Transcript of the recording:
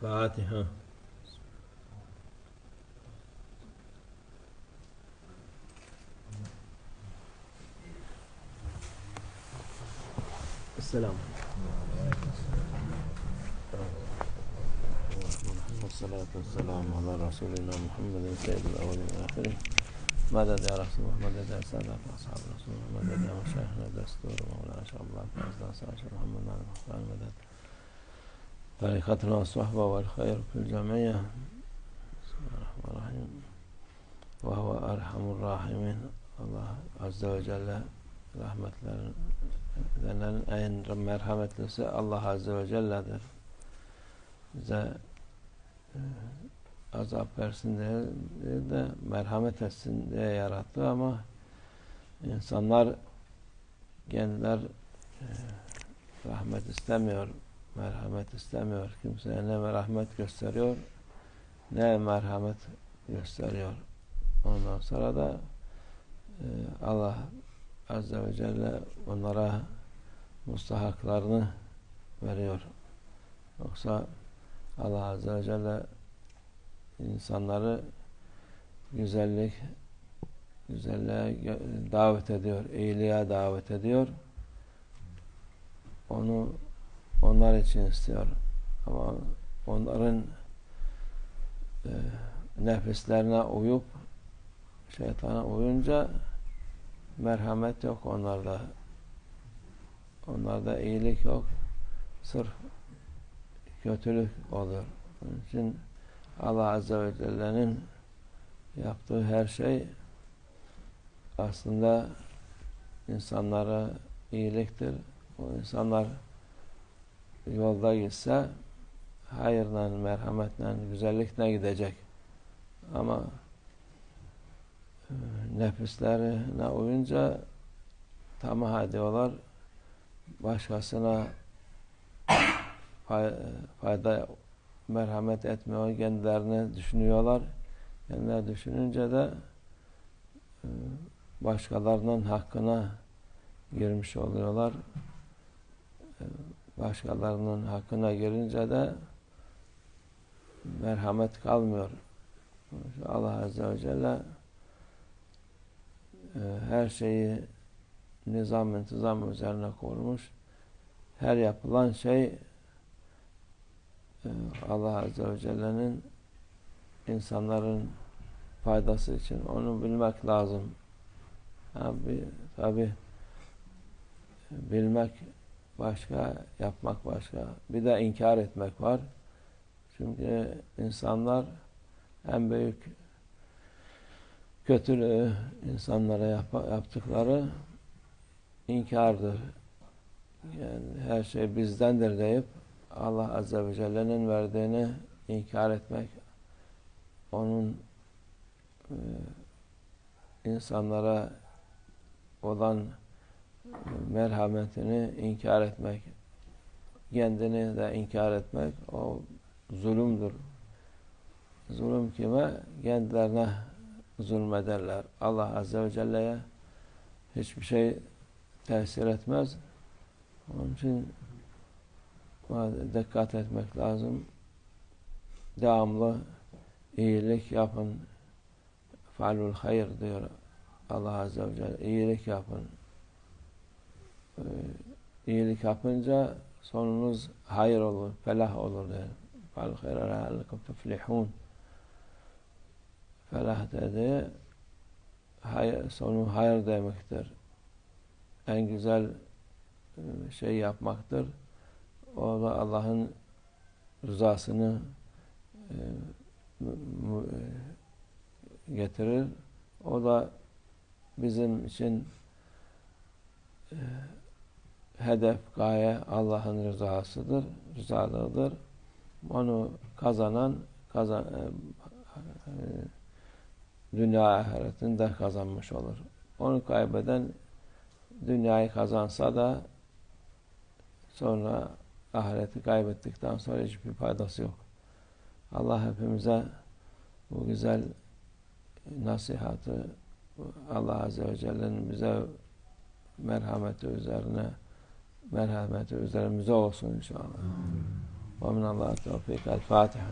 Fatiha. السلام. والصلاة والسلام على رسولنا محمد سيد الأولين والآخرين. مدد يا رسول الله؟ مدد يا سادة أصحاب رسول الله؟ مدد يا مشايخنا؟ دستور مولانا شاء الله. فاز شاء محمد على المختار مدد tarikatına sahba vel hayr fil camiye Bismillahirrahmanirrahim ve huve erhamur rahimin Allah Azze ve Celle rahmetlerin en merhametlisi Allah Azze ve Celle'dir. Bize e, azap versin diye de merhamet etsin diye yarattı ama insanlar kendiler e, rahmet istemiyor merhamet istemiyor. Kimseye ne merhamet gösteriyor ne merhamet gösteriyor. Ondan sonra da e, Allah Azze ve Celle onlara mustahaklarını veriyor. Yoksa Allah Azze ve Celle insanları güzellik güzelliğe davet ediyor, iyiliğe davet ediyor. Onu onlar için istiyor. Ama onların e, nefislerine uyup şeytana uyunca merhamet yok onlarda. Onlarda iyilik yok. Sırf kötülük olur. Onun için Allah Azze ve Celle'nin yaptığı her şey aslında insanlara iyiliktir. O insanlar yolda gitse hayırla, merhametle, güzellikle gidecek. Ama e, nefislerine uyunca tamah ediyorlar. Başkasına fayda merhamet etmiyor. Kendilerini düşünüyorlar. Kendileri düşününce de e, başkalarının hakkına girmiş oluyorlar. E, başkalarının hakkına girince de merhamet kalmıyor. Allah Azze ve Celle e, her şeyi nizam intizam üzerine kurmuş. Her yapılan şey ee, Allah Azze ve Celle'nin insanların faydası için onu bilmek lazım. Abi, tabi bilmek başka, yapmak başka. Bir de inkar etmek var. Çünkü insanlar en büyük kötülüğü insanlara yap yaptıkları inkardır. Yani her şey bizdendir deyip Allah Azze ve Celle'nin verdiğini inkar etmek, onun e, insanlara olan merhametini inkar etmek, kendini de inkar etmek o zulümdür. Zulüm kime? Kendilerine zulmederler. Allah Azze ve Celle'ye hiçbir şey tesir etmez. Onun için dikkat etmek lazım. Devamlı iyilik yapın. Falul hayır diyor Allah Azze ve Celle. İyilik yapın. İyilik yapınca sonunuz hayır olur, felah olur diyor. Falul hayır leallekum tuflihun. Felah dedi hayır, sonu hayır demektir. En güzel e, şey yapmaktır. O da Allah'ın rızasını e, e, getirir. O da bizim için hedef, gaye Allah'ın rızasıdır, rızalığıdır. Onu kazanan kazan, e, e, dünya ahiretinde kazanmış olur. Onu kaybeden dünyayı kazansa da sonra ahireti kaybettikten sonra hiçbir faydası yok. Allah hepimize bu güzel nasihatı Allah Azze ve Celle'nin bize merhameti üzerine merhameti üzerimize olsun inşallah. Amin. Ve minallahu tevfik. El Fatiha.